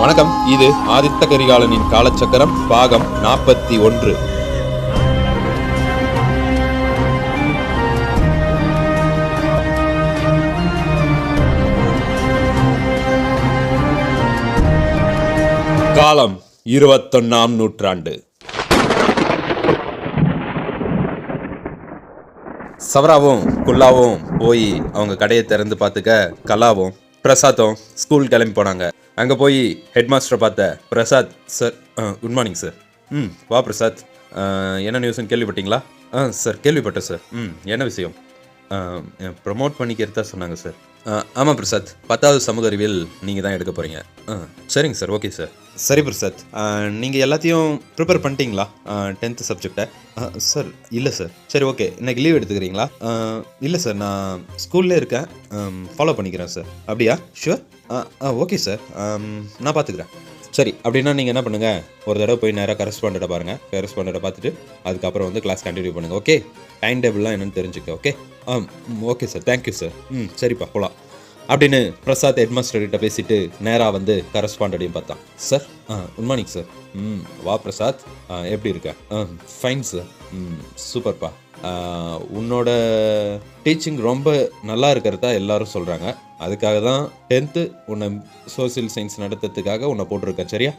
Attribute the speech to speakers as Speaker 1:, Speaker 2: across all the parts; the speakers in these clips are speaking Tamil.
Speaker 1: வணக்கம். இது ஆதித்த கரிகாலனின் காலச்சக்கரம் பாகம் நாற்பத்தி ஒன்று. காலம் இருபத்தொன்னாம் நூற்றாண்டு. சவராவும் குல்லாவும் போய் அவங்க கடையை திறந்து பார்த்துக்க கலாவும் பிரசாத்தும் ஸ்கூல் கிளம்பி போனாங்க. அங்கே போய் ஹெட் மாஸ்டரை பார்த்த Prasad sir good morning sir ம் வா பிரசாத். என்ன நியூஸ்னு கேள்விப்பட்டீங்களா? ஆ சார் கேள்விப்பட்டேன் சார் ம் என்ன விஷயம்? ப்ரமோட் பண்ணிக்கிறதா சொன்னாங்க சார் ஆமாம் பிரசாத். பத்தாவது சமூக அறிவியல் நீங்கள் தான் எடுக்க போகிறீங்க ஆ சரிங்க சார். Okay sir. சரி பிரசாத். நீங்கள் எல்லாத்தையும் ப்ரிப்பேர் பண்ணிட்டீங்களா? டென்த்து சப்ஜெக்டை சார் இல்லை சார் சரி ஓகே. இன்னைக்கு லீவ் எடுத்துக்கிறீங்களா? இல்லை சார் நான் ஸ்கூல்லே இருக்கேன். ஃபாலோ பண்ணிக்கிறேன் சார் அப்படியா? ஷுவர் ஆ ஓகே சார் நான் பார்த்துக்கிறேன் சரி அப்படின்னா நீங்கள் என்ன பண்ணுங்கள் ஒரு தடவை போய் நேராக கரஸ்பாண்டை பாருங்கள் கரஸ்பாண்டை பார்த்துட்டு அதுக்கப்புறம் வந்து கிளாஸ் கண்டினியூ பண்ணுங்கள் ஓகே? டைம் டேபிள்லாம் என்னென்னு தெரிஞ்சுக்க okay? Ah okay sir thank you sir ம் சரிப்பா போகலாம் அப்படின்னு பிரசாத் ஹெட்மாஸ்டர்கிட்ட பேசிட்டு நேராக வந்து கரஸ்பாண்டடையும் பார்த்தான். சார் ஆ குட் மார்னிங் சார் ம் வா பிரசாத். ஆ, எப்படி இருக்க? ஆ ஃபைன் சார் ம் சூப்பர்ப்பா உன்னோட டீச்சிங் ரொம்ப நல்லா இருக்கிறதா எல்லாரும் சொல்கிறாங்க அதுக்காக தான் டென்த்து உன்னை சோசியல் சயின்ஸ் நடத்துறதுக்காக உன்னை போட்டிருக்கேன் சரியா?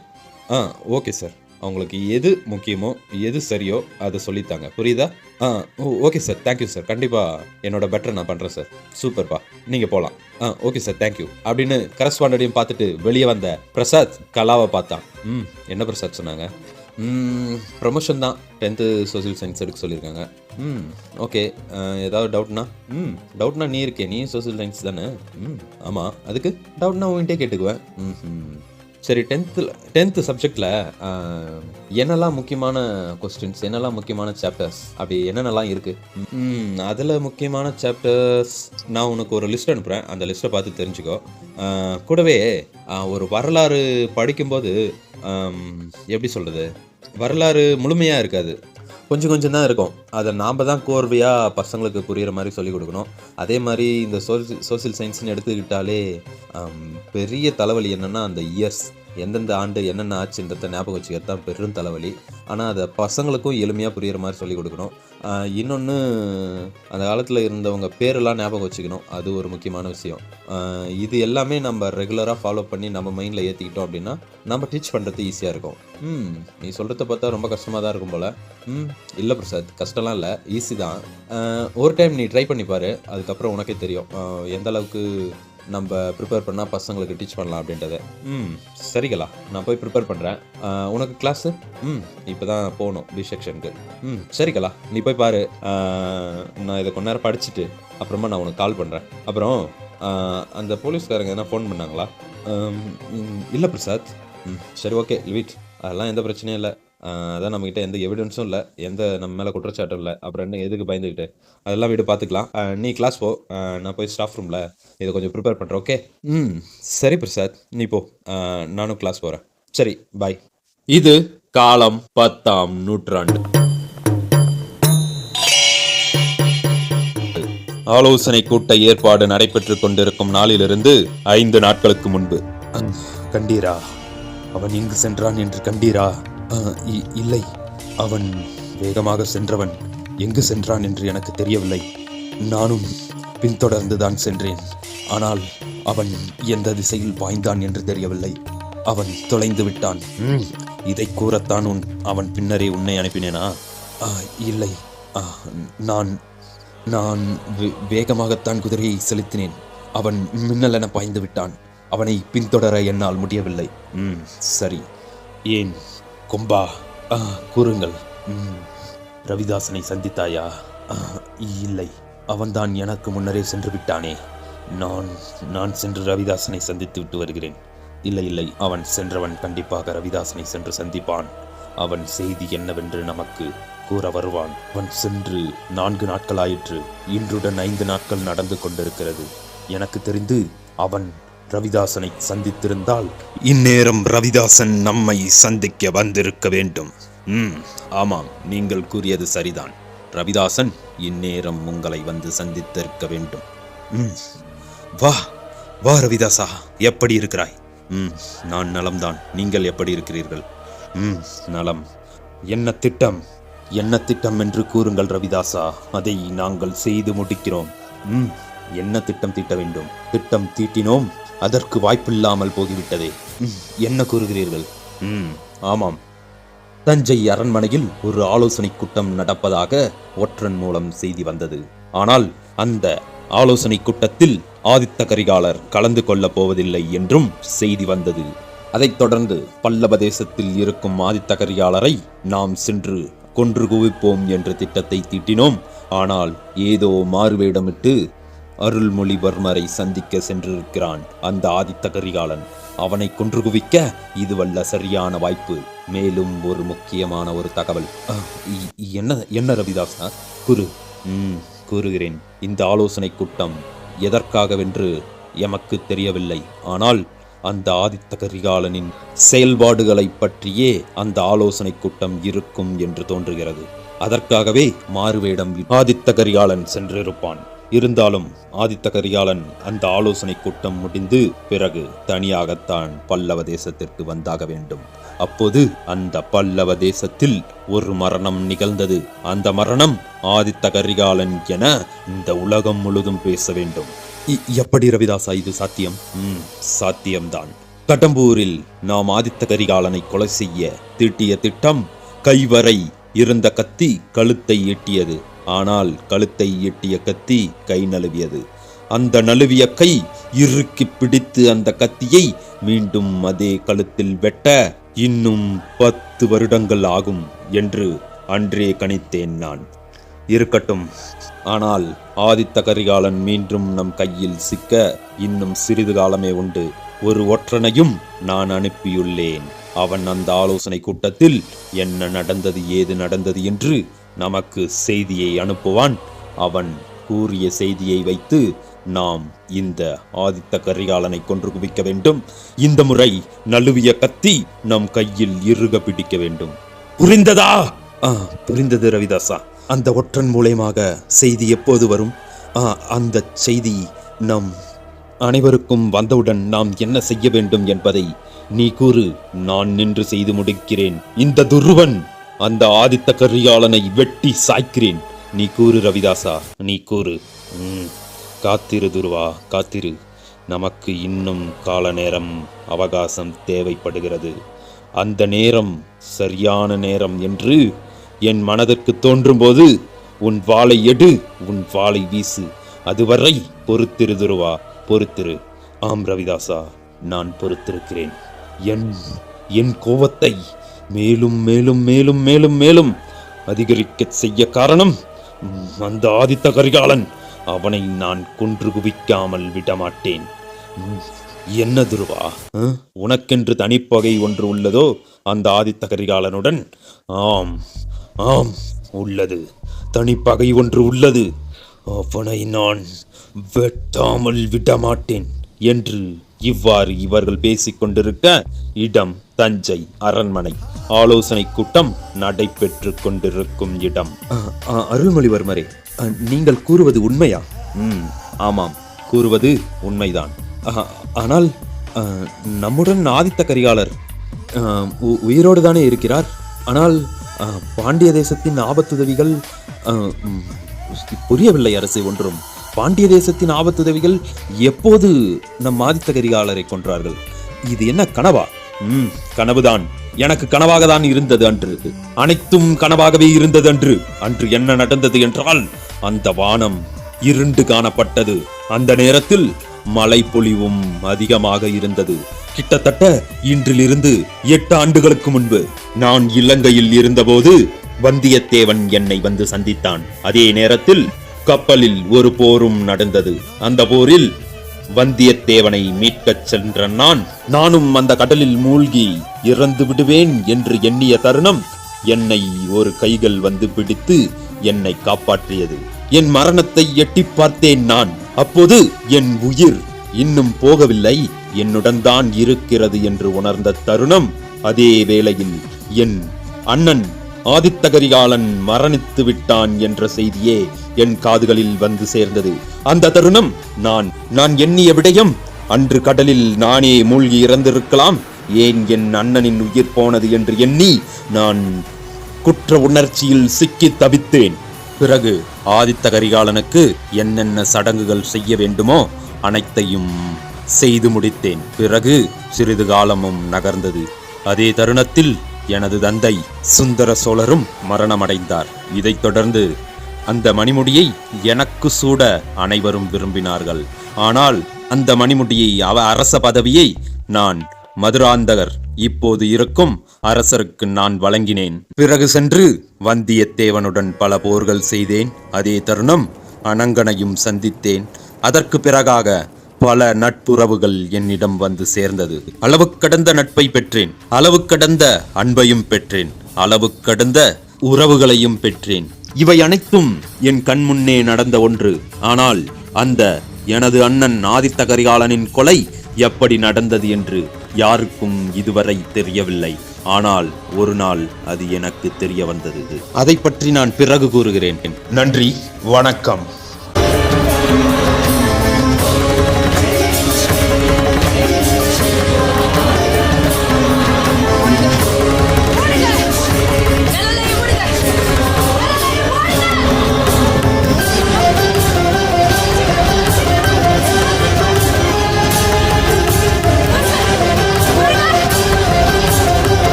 Speaker 1: ஆ ஓகே சார் அவங்களுக்கு எது முக்கியமோ எது சரியோ அதை சொல்லித்தாங்க. புரியுதா? ஆ ஓ okay sir thank you sir கண்டிப்பாக என்னோட பெட்டர் நான் பண்ணுறேன் சார் சூப்பர்ப்பா நீங்கள் போகலாம் ஆ ஓகே சார் தேங்க்யூ அப்படின்னு கரஸ்பாண்டடையும் பார்த்துட்டு வெளியே வந்த பிரசாத் கலாவை பார்த்தான். ம் என்ன பிரசாத் சொன்னாங்க? ப்ரொமோஷன் தான். டென்த்து சோசியல் சயின்ஸ் எடுக்க சொல்லியிருக்காங்க. ம் ஓகே ஏதாவது டவுட்னா ம் டவுட்னா நீ இருக்கே நீ சோசியல் சயின்ஸ் தானே? ம் ஆமாம் அதுக்கு டவுட்னா உன்கிட்டே கேட்டுக்குவேன். ம் சரி டென்த்தில் டென்த்து சப்ஜெக்டில் என்னெல்லாம் முக்கியமான கொஸ்டின்ஸ் என்னெல்லாம் முக்கியமான சாப்டர்ஸ் அப்படி என்னென்னலாம் இருக்குது அதில் முக்கியமான சாப்டர்ஸ் நான் உனக்கு ஒரு லிஸ்ட் அனுப்புகிறேன் அந்த லிஸ்ட்டை பார்த்து தெரிஞ்சுக்கோ. கூடவே ஒரு வரலாறு படிக்கும்போது எப்படி சொல்கிறது வரலாறு முழுமையாக இருக்காது. கொஞ்சம் கொஞ்சம் தான் இருக்கும். அதை நாம் தான் கோர்வையாக பசங்களுக்கு புரிகிற மாதிரி சொல்லிக் கொடுக்கணும். அதே மாதிரி இந்த சோசி சோசியல் சயின்ஸ்னு எடுத்துக்கிட்டாலே பெரிய தலைவலி என்னென்னா அந்த இயர்ஸ். எந்தெந்த ஆண்டு என்னென்ன ஆச்சுன்றத ஞாபகம் வச்சுக்கிறது தான் பெரும் தலைவலி. ஆனால் அதை பசங்களுக்கும் எளிமையாக புரிகிற மாதிரி சொல்லிக் கொடுக்கணும். இன்னொன்று அந்த காலத்தில் இருந்தவங்க பேரெல்லாம் ஞாபகம் வச்சுக்கணும். அது ஒரு முக்கியமான விஷயம். இது எல்லாமே நம்ம ரெகுலராக ஃபாலோ பண்ணி நம்ம மைண்டில் ஏற்றிக்கிட்டோம் அப்படின்னா நம்ம டீச் பண்ணுறது ஈஸியாக இருக்கும். ம் நீ சொல்கிறத பார்த்தா ரொம்ப கஷ்டமாக தான் இருக்கும் போல். ம் இல்லை பிரசாத் கஷ்டம்லாம் இல்லை. ஈஸி தான். ஒரு டைம் நீ ட்ரை பண்ணி பாரு. அதுக்கப்புறம் உனக்கே தெரியும். எந்த அளவுக்கு நம்ம ப்ரிப்பேர் பண்ணால் பசங்களுக்கு டீச் பண்ணலாம் அப்படின்றத. ம் சரிங்களா நான் போய் ப்ரிப்பேர் பண்ணுறேன் உனக்கு கிளாஸு ம் இப்போ தான் போகணும் பி செக்ஷனுக்கு ம் சரிங்களா நீ போய் பாரு. நான் இதை கொஞ்ச நேரம் படிச்சுட்டு அப்புறமா நான் உனக்கு கால் பண்ணுறேன் அப்புறம் அந்த போலீஸ்காரங்க எதனா ஃபோன் பண்ணாங்களா? இல்லை பிரசாத். ம் சரி ஓகே லிவிட் அதெல்லாம் எந்த பிரச்சனையும் இல்லை. அதான் நம்மக்கிட்ட எந்த எவிடன்ஸும் இல்லை எந்த நம்ம மேலே குற்றச்சாட்டும் இல்லை. அப்புறம் என்ன எதுக்கு பயந்துக்கிட்டு அதெல்லாம் வீடு பார்த்துக்கலாம் நீ கிளாஸ் போ. நான் போய் ஸ்டாஃப் ரூமில் இதை கொஞ்சம் ப்ரிப்பேர் பண்ணுறேன் ஓகே ம் சரி பிரசாத் நீ போ. நானும் கிளாஸ் போகிறேன் சரி பாய் இது காலம் பத்தாம் நூற்றாண்டு. ஆலோசனை கூட்ட ஏற்பாடு நடைபெற்றுக் கொண்டிருக்கும் நாளிலிருந்து ஐந்து நாட்களுக்கு முன்பு. கண்டீரா அவன் எங்கு சென்றான் என்று கண்டீரா? இல்லை. அவன் வேகமாக சென்றவன் எங்கு சென்றான் என்று எனக்கு தெரியவில்லை. நானும் பின்தொடர்ந்துதான் சென்றேன். ஆனால் அவன் எந்த திசையில் பாய்ந்தான் என்று தெரியவில்லை. அவன் தொலைந்து விட்டான். இதை கூறத்தான் உன் அவன் பின்னரே உன்னை அனுப்பினேனா? "ஆ, இல்லை. நான் நான் வேகமாகத்தான் குதிரையை செலுத்தினேன். அவன் மின்னலென பாய்ந்து விட்டான். அவனை பின்தொடர என்னால் முடியவில்லை. ம் சரி. ஏன்? கொம்பா. கூறுங்கள். ம், ரவிதாசனை சந்தித்தாயா? இல்லை. அவன்தான் எனக்கு முன்னரே சென்று விட்டானே. நான் நான் சென்று ரவிதாசனை சந்தித்து விட்டு வருகிறேன். இல்லை இல்லை. அவன் சென்றவன் கண்டிப்பாக ரவிதாசனை சென்று சந்திப்பான். அவன் செய்தி என்னவென்று நமக்கு கூற வருவான். அவன் சென்று நான்கு நாட்களாயிற்று. இன்றுடன் ஐந்து நாட்கள் நடந்து கொண்டிருக்கிறது. எனக்கு தெரிந்து அவன் ரவிதாசனை சந்தித்திருந்தால் இந்நேரம் ரவிதாசன் நம்மை சந்திக்க வந்திருக்க வேண்டும். ம் ஆமாம் நீங்கள் கூறியது சரிதான். ரவிதாசன் இந்நேரம் உங்களை வந்து சந்தித்திருக்க வேண்டும். ம் வா வா ரவிதாசா எப்படி இருக்கிறாய்? ம் நான் நலம்தான் நீங்கள் எப்படி இருக்கிறீர்கள்? ம் நலம். என்ன திட்டம்? என்ன திட்டம் என்று கூறுங்கள் ரவிதாசா அதை நாங்கள் செய்து முடிக்கிறோம். ம் என்ன திட்டம் தீட்ட வேண்டும்? திட்டம் தீட்டினோம்? அதற்கு வாய்ப்பில்லாமல் போய்விட்டதே ம், என்ன கூறுகிறீர்கள்? ம். ஆமாம். தஞ்சை அரண்மனையில் ஒரு ஆலோசனை கூட்டம் நடப்பதாக ஒற்றன் மூலம் செய்தி வந்தது. ஆனால் அந்த ஆலோசனை கூட்டத்தில் ஆதித்த கரிகாலர் கலந்து கொள்ளப் போவதில்லை என்றும் செய்தி வந்தது. அதைத் தொடர்ந்து பல்லவ தேசத்தில் இருக்கும் ஆதித்த கரிகாலரை நாம் சென்று கொன்று குவிப்போம் என்ற திட்டத்தை தீட்டினோம். ஆனால் ஏதோ மாறுவேடமிட்டு அருள்மொழிவர்மரை சந்திக்க சென்றிருக்கிறான் அந்த ஆதித்த கரிகாலன் அவனை கொன்று குவிக்க இதுவல்ல சரியான வாய்ப்பு. மேலும் ஒரு முக்கியமான ஒரு தகவல். என்ன என்ன ரவிதாசா குரு. ம் கூறுகிறேன். இந்த ஆலோசனை கூட்டம் எதற்காகவென்று எமக்கு தெரியவில்லை. ஆனால் அந்த ஆதித்த கரிகாலனின் செயல்பாடுகளை பற்றியே அந்த ஆலோசனை கூட்டம் இருக்கும் என்று தோன்றுகிறது. அதற்காகவே மாறுவேடம் ஆதித்த கரிகாலன் சென்றிருப்பான். இருந்தாலும் ஆதித்த கரிகாலன் அந்த ஆலோசனை கூட்டம் முடிந்து பிறகு தனியாகத்தான் பல்லவ தேசத்திற்கு வந்தாக வேண்டும். அப்போது அந்த பல்லவ தேசத்தில் ஒரு மரணம் நிகழ்ந்தது. அந்த மரணம் ஆதித்த கரிகாலன் என இந்த உலகம் முழுதும் பேச வேண்டும். இ- எப்படி ரவிதாசா இது சாத்தியம்? ம் சாத்தியம்தான். கடம்பூரில் நாம் ஆதித்த கரிகாலனை கொலை செய்ய தீட்டிய திட்டம் கைவரை இருந்த கத்தி கழுத்தை எட்டியது. ஆனால் கழுத்தை எட்டிய கத்தி கை நழுவியது. அந்த நழுவிய கை இறுக்கி பிடித்து அந்த கத்தியை மீண்டும் அதே கழுத்தில் வெட்ட இன்னும் பத்து வருடங்கள் ஆகும் என்று அன்றே கணித்தேன் நான். இருக்கட்டும். ஆனால் ஆதித்த கரிகாலன் மீண்டும் நம் கையில் சிக்க இன்னும் சிறிது காலமே உண்டு. ஒரு ஒற்றனையும் நான் அனுப்பியுள்ளேன். அவன் அந்த ஆலோசனை கூட்டத்தில் என்ன நடந்தது ஏது நடந்தது என்று நமக்கு செய்தியை அனுப்புவான். அவன் கூறிய செய்தியை வைத்து நாம் இந்த ஆதித்த கரிகாலனை கொன்று குவிக்க வேண்டும். இந்த முறை நழுவிய கத்தி நம் கையில் இறுக பிடிக்க வேண்டும். புரிந்ததா? ஆ, புரிந்தது ரவிதாசா. அந்த ஒற்றன் மூலயமாக செய்தி எப்போது வரும்? ஆ, அந்த செய்தி நம் அனைவருக்கும் வந்தவுடன் நாம் என்ன செய்ய வேண்டும் என்பதை நீ கூறு. நான் நின்று செய்து முடிக்கிறேன். இந்த துருவன் அந்த ஆதித்த கரியாளனை வெட்டி சாய்க்கிறேன். நீ கூறு ரவிதாசா. நீ கூறு. ம், காத்திரு துருவா. காத்திரு. நமக்கு இன்னும் கால நேரம் அவகாசம் தேவைப்படுகிறது. அந்த நேரம் சரியான நேரம் என்று என் மனதிற்கு தோன்றும்போது உன் வாளை எடு உன் வாளை வீசு. அதுவரை பொறுத்திரு துருவா. பொறுத்திரு. ஆம் ரவிதாசா. நான் பொறுத்திருக்கிறேன். என் என் கோவத்தை மேலும் மேலும் மேலும் மேலும் மேலும் அதிகரிக்க செய்ய காரணம் அந்த ஆதித்த கரிகாலன். அவனை நான் கொன்று குவிக்காமல் விடமாட்டேன். என்ன துருவா? உனக்கென்று தனிப்பகை ஒன்று உள்ளதோ அந்த ஆதித்த கரிகாலனுடன்? ஆம் ஆம் உள்ளது. தனிப்பகை ஒன்று உள்ளது. அவனை நான் வெட்டாமல் விடமாட்டேன் என்று இவ்வாறு இவர்கள் பேசிக் கொண்டிருக்க இடம் தஞ்சை அரண்மனை. ஆலோசனை கூட்டம் நடைபெற்று கொண்டிருக்கும் இடம். அருள்மொழிவர்மரே நீங்கள் கூறுவது உண்மையா? ம் ஆமாம். கூறுவது உண்மைதான். ஆனால் நம்முடன் ஆதித்த கரிகாலர் உயிரோடு தானே இருக்கிறார்? ஆனால் பாண்டிய தேசத்தின் ஆபத்துதவிகள் புரியவில்லை அரசு ஒன்றும். பாண்டிய தேசத்தின் ஆபத்துதவிகள் எப்போது நம் ஆதித்த கரிகாலரை கொன்றார்கள்? இது என்ன கனவா? ம் கனவுதான். எனக்கு கனவாக தான் இருந்தது அன்று. அனைத்தும் கனவாகவே இருந்தது அன்று. அன்று என்ன நடந்தது என்றால் அந்த வானம் இருண்டு காணப்பட்டது. அந்த நேரத்தில் மழை பொழிவும் அதிகமாக இருந்தது. கிட்டத்தட்ட இன்றிலிருந்து எட்டு ஆண்டுகளுக்கு முன்பு நான் இலங்கையில் இருந்தபோது வந்தியத்தேவன் என்னை வந்து சந்தித்தான். அதே நேரத்தில் கப்பலில் ஒரு போரும் நடந்தது. அந்த போரில் வந்தியத்தேவனை மீட்கச் சென்ற நான் நானும் அந்த கடலில் மூழ்கி இறந்து விடுவேன் என்று எண்ணிய தருணம் என்னை ஒரு கைகள் வந்து பிடித்து என்னை காப்பாற்றியது. என் மரணத்தை எட்டி பார்த்தேன் நான். அப்போது என் உயிர் இன்னும் போகவில்லை. என்னுடன் தான் இருக்கிறது என்று உணர்ந்த தருணம் அதே வேளையில் என் அண்ணன் ஆதித்த கரிகாலன் மரணித்து விட்டான் என்ற செய்தியே என் காதுகளில் வந்து சேர்ந்தது. அந்த தருணம் நான் நான் எண்ணிய விடயம் அன்று கடலில் நானே மூழ்கி இறந்திருக்கலாம் ஏன் என் அண்ணனின் உயிர் போனது என்று எண்ணி நான் குற்ற உணர்ச்சியில் சிக்கி தவித்தேன். பிறகு ஆதித்த கரிகாலனுக்கு என்னென்ன சடங்குகள் செய்ய வேண்டுமோ அனைத்தையும் செய்து முடித்தேன். பிறகு சிறிது காலமும் நகர்ந்தது. அதே தருணத்தில் எனது தந்தை சுந்தர சோழரும் மரணமடைந்தார். இதைத் தொடர்ந்து அந்த மணிமுடியை எனக்கு சூட அனைவரும் விரும்பினார்கள். ஆனால் அந்த மணிமுடியை அவ அரச பதவியை நான் மதுராந்தகர் இப்போது இருக்கும் அரசருக்கு நான் வழங்கினேன். பிறகு சென்று வந்தியத்தேவனுடன் பல போர்கள் செய்தேன். அதே தருணம் அனங்கனையும் சந்தித்தேன். அதற்கு பிறகாக பல நட்புறவுகள் என்னிடம் வந்து சேர்ந்தது. அளவு கடந்த நட்பை பெற்றேன். அளவு கடந்த அன்பையும் பெற்றேன். அளவு கடந்த உறவுகளையும் பெற்றேன். இவை அனைத்தும் என் கண்முன்னே நடந்த ஒன்று. ஆனால் அந்த எனது அண்ணன் ஆதித்த கரிகாலனின் கொலை எப்படி நடந்தது என்று யாருக்கும் இதுவரை தெரியவில்லை. ஆனால் ஒரு நாள் அது எனக்கு தெரிய வந்தது. அதை பற்றி நான் பிறகு கூறுகிறேன். நன்றி. வணக்கம்.